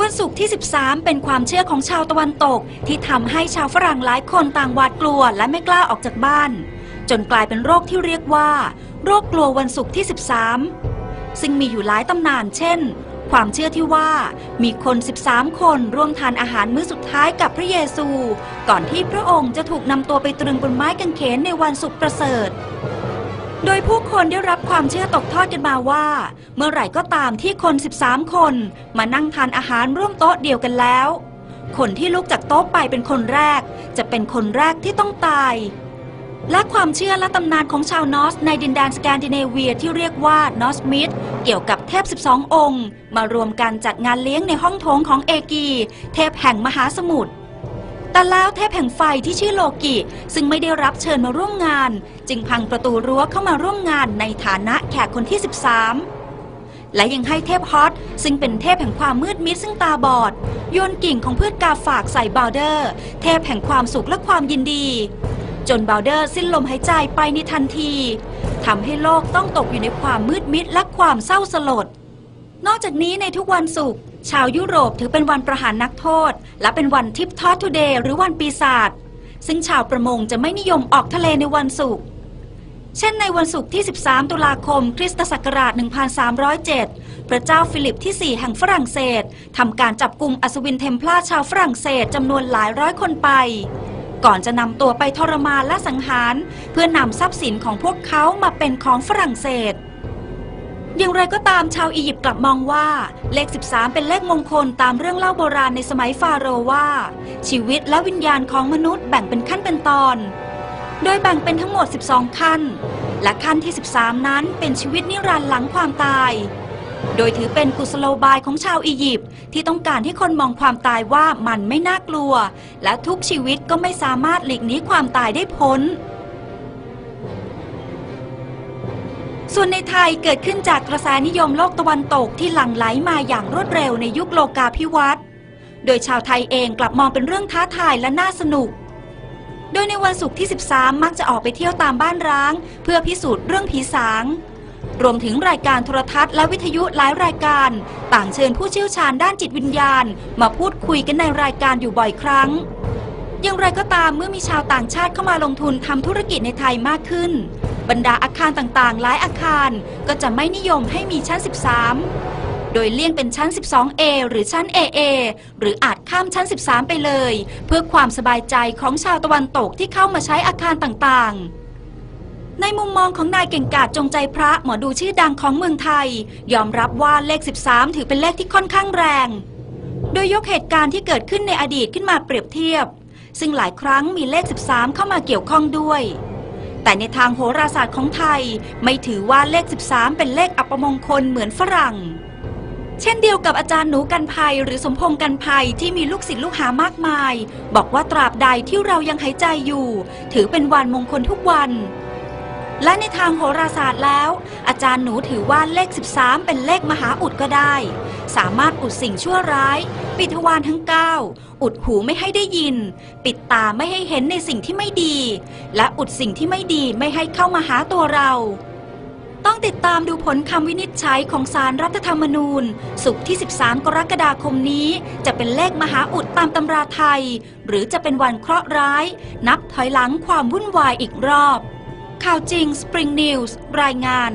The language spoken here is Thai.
วันศุกร์ที่ 13 เป็นความเชื่อของชาวตะวันตก ที่ทำให้ชาวฝรั่งหลายคนต่างหวาดกลัวและไม่กล้าออกจากบ้าน จนกลายเป็นโรคที่เรียกว่า โรคกลัววันศุกร์ที่ 13 ซึ่งมีอยู่หลายตำนานเช่น ความเชื่อที่ว่ามีคน 13 คนร่วมทานอาหารมื้อสุดท้ายกับพระเยซู ก่อนที่พระองค์จะถูกนำตัวไปตรึงบนไม้กางเขนในวันศุกร์ประเสริฐ โดยผู้คนได้รับความเชื่อตกทอดกันมาว่า เมื่อไหร่ก็ตามที่คน 13 คนมานั่งทานอาหารร่วมโต๊ะเดียวกันแล้ว คนที่ลุกจากโต๊ะไปเป็นคนแรก จะเป็นคนแรกที่ต้องตาย และความเชื่อและตำนานของชาวนอสในดินแดนสแกนดิเนเวียที่เรียกว่านอสมิธเกี่ยวกับเทพ 12 องค์ มารวมกันจัดงานเลี้ยงในห้องโถงของเอกี เทพแห่งมหาสมุทร แต่แล้วเทพแห่งไฟที่ชื่อโลกิ ซึ่งไม่ได้รับเชิญมาร่วมงาน จึงพังประตูรั้วเข้ามาร่วมงานในฐานะแขกคนที่ 13 และยังให้เทพฮอตซึ่งเป็นเทพแห่งความมืดมิดซึ่งตาบอด โยนกิ่งของพืชกาฝากใส่บาวเดอร์ เทพแห่งความสุขและความยินดี จนบาวเดอร์สิ้นลมหายใจไปในทันทีทำให้โลกต้องตกอยู่ในความมืดมิดและความเศร้าสลด นอกจากนี้ในทุกวันศุกร์ ชาวยุโรปถือเป็นวันประหารนักโทษ และเป็นวันทิปทอตทูเดย์หรือวันปีศาจซึ่งชาวประมงจะไม่นิยมออกทะเลในวันศุกร์เช่นในวันศุกร์ที่ 13 ตุลาคม คริสตศักราช 1307 พระเจ้าฟิลิปที่ 4 แห่งฝรั่งเศสทำการจับกลุ่มอัศวินเทมพลาชาวฝรั่งเศสจำนวนหลายร้อยคนไป ก่อนจะนำตัวไปทรมานและสังหาร เพื่อนำทรัพย์สินของพวกเขามาเป็นของฝรั่งเศส อย่างไรก็ตามชาวอียิปต์กลับมองว่า เลข 13 เป็นเลขมงคลตามเรื่องเล่าโบราณในสมัยฟาโรห์ว่า ชีวิตและวิญญาณของมนุษย์แบ่งเป็นขั้นเป็นตอน โดยแบ่งเป็นทั้งหมด 12 ขั้น และขั้นที่ 13 นั้นเป็นชีวิตนิรันดร์หลังความตาย โดยถือเป็นกุศโลบายของชาวอียิปต์ที่ต้องการให้คนมองความตายว่ามันไม่น่ากลัว และทุกชีวิตก็ไม่สามารถหลีกหนีความตายได้พ้น ส่วนในไทยเกิดขึ้นจากกระแสนิยมโลกตะวันตกที่หลั่งไหลมาอย่างรวดเร็วในยุคโลกาภิวัตน์โดยชาวไทยเองกลับมองเป็นเรื่องท้าทายและน่าสนุก โดยในวันศุกร์ที่ 13 มักจะออกไปเที่ยวตามบ้านร้าง เพื่อพิสูจน์เรื่องผีสาง รวมถึงรายการโทรทัศน์และวิทยุหลายรายการ ต่างเชิญผู้เชี่ยวชาญด้านจิตวิญญาณ มาพูดคุยกันในรายการอยู่บ่อยครั้ง อย่างไรก็ตามเมื่อมีชาวต่างชาติเข้ามาลงทุนทำธุรกิจในไทยมากขึ้น บรรดาอาคารต่างๆ หลายอาคารก็จะไม่นิยมให้มีชั้น 13 โดยเลี่ยงเป็นชั้น 12A หรือชั้น AA หรืออาจข้ามชั้น 13 ไปเลย เพื่อความสบายใจของชาวตะวันตกที่เข้ามาใช้อาคารต่างๆในมุมมองของนายเก่งกาจจงใจพระหมอดูชื่อดังของเมืองไทย ยอมรับว่าเลข 13 ถือเป็นเลขที่ค่อนข้างแรง โดยยกเหตุการณ์ที่เกิดขึ้นในอดีตขึ้นมาเปรียบเทียบ ซึ่งหลายครั้งมีเลข 13 เข้ามาเกี่ยวข้องด้วย แต่ในทางโหราศาสตร์ของไทยไม่ถือว่าเลข 13 เป็นเลขอัปมงคลเหมือนฝรั่ง เช่นเดียวกับอาจารย์หนูกันภัยหรือสมพงษ์กันภัยที่มีลูกศิษย์ลูกหามากมาย บอกว่าตราบใดที่เรายังหายใจอยู่ ถือเป็นวันมงคลทุกวัน และในทางโหราศาสตร์แล้ว อาจารย์หนูถือว่าเลข 13 เป็นเลขมหาอุดก็ได้ สามารถอุดสิ่งชั่วร้าย ปิดทวารทั้ง 9 อุดหูไม่ให้ได้ยิน ปิดตาไม่ให้เห็นในสิ่งที่ไม่ดี และอุดสิ่งที่ไม่ดีไม่ให้เข้ามาหาตัวเรา ต้องติดตามดูผลคำวินิจฉัยของสารรัฐธรรมนูญ สุขที่ 13 กรกฎาคมนี้ จะเป็นเลขมหาอุดตามตำราไทย หรือจะเป็นวันเคราะห์ร้าย นับถอยหลังความวุ่นวายอีกรอบ ข่าวจริง Spring News รายงาน